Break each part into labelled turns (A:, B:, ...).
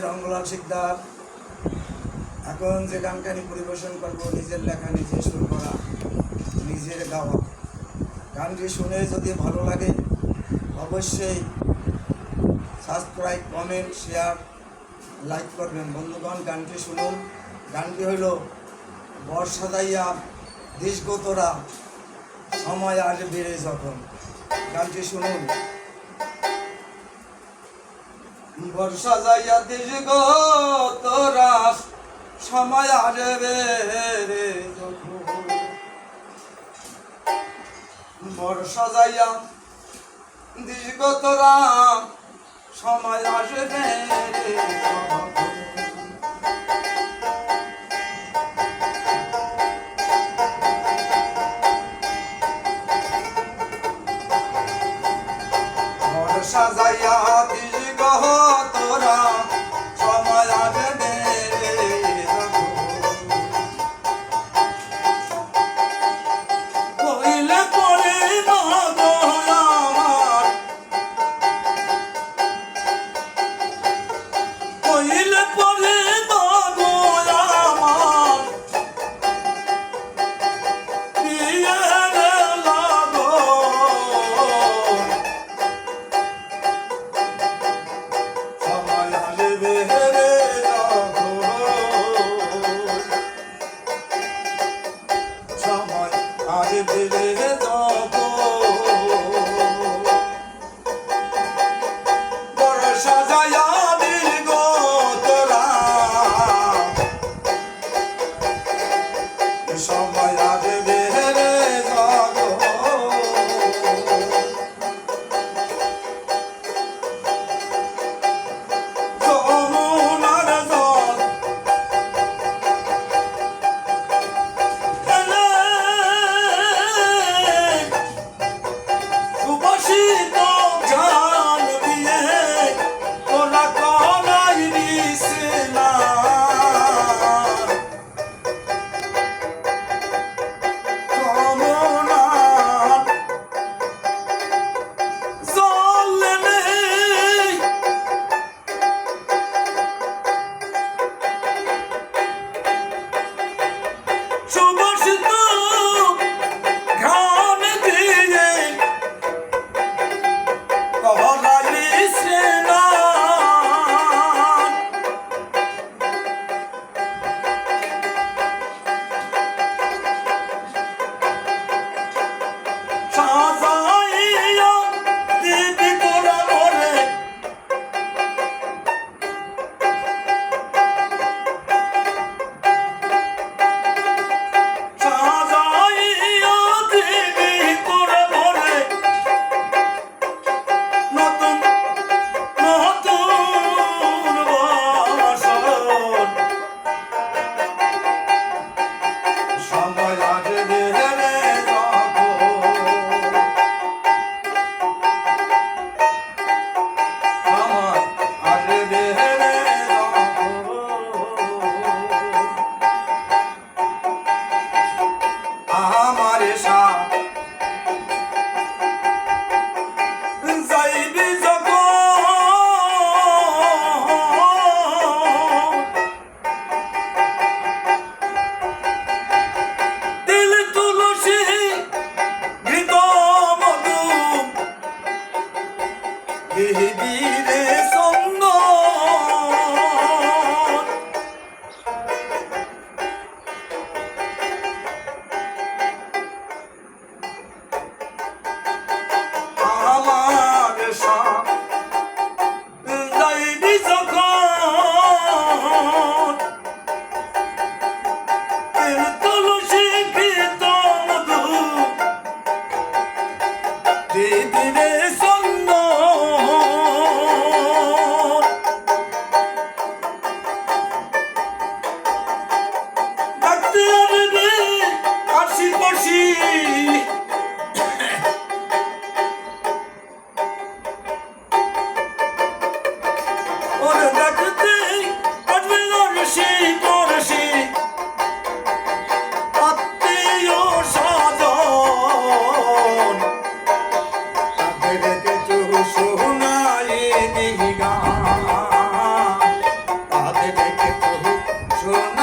A: রঙ্গলাল শিকদার। এখন যে গানটা আমি পরিবেশন করব, নিজের লেখা নিজে সুর করা, নিজের গাওয়া। গানটি শুনে যদি ভালো লাগে, অবশ্যই সাবস্ক্রাইব কমেন্ট শেয়ার লাইক করবেন। বন্ধুগণ, গানটি শুনুন। গানটি হইল বর্ষা দাইয়া দেশগতরা সময় আসবে যখন। গানটি শুনুন। বর্ষা যাইয়া দেশ গো তোরা। সময় আসবে রে বর্ষা যাইয়া দেশ গো সময় আসবে রে। বর্ষা તોરા তোরা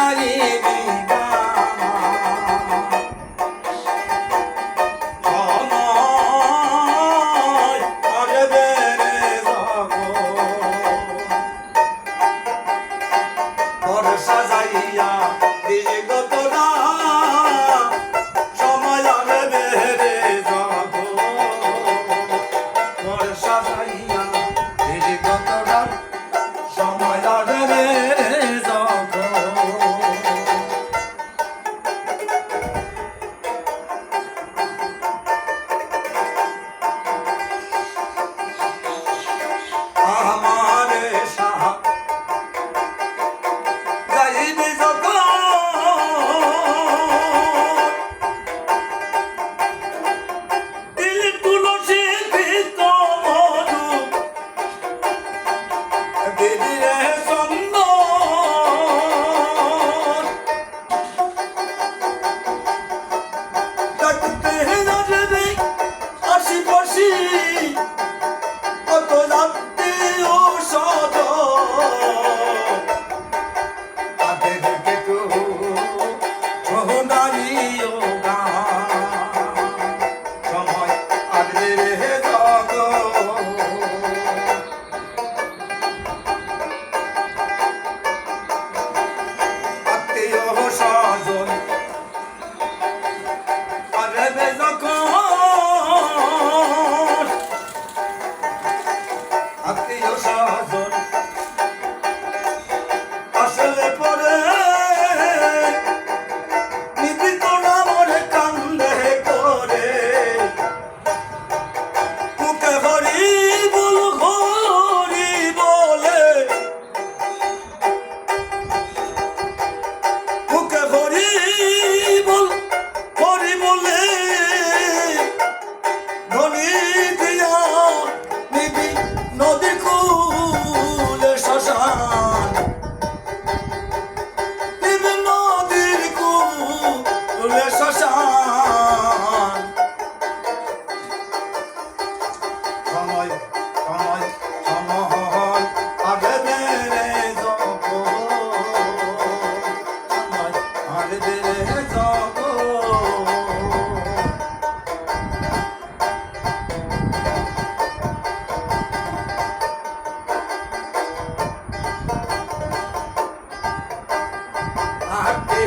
A: ali সাজন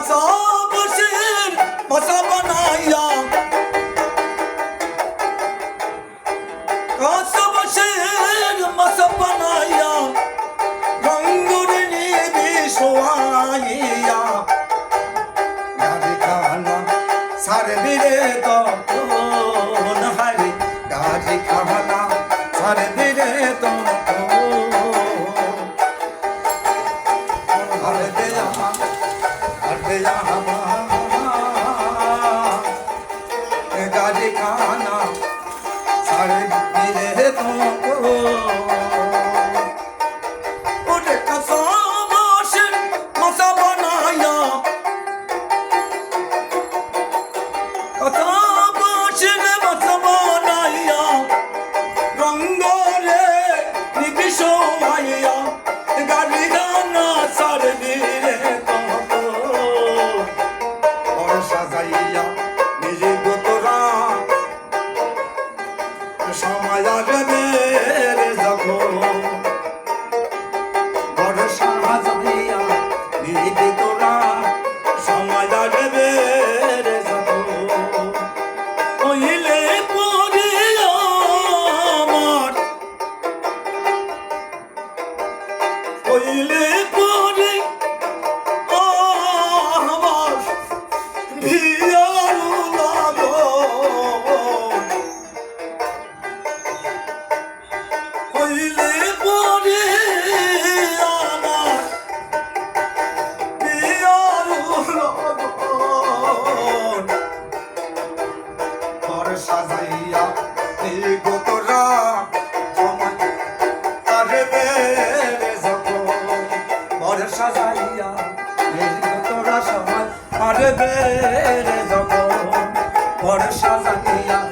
A: 走。হইলে সময় আর বেড়ে যাব বর্ষা জানিয়া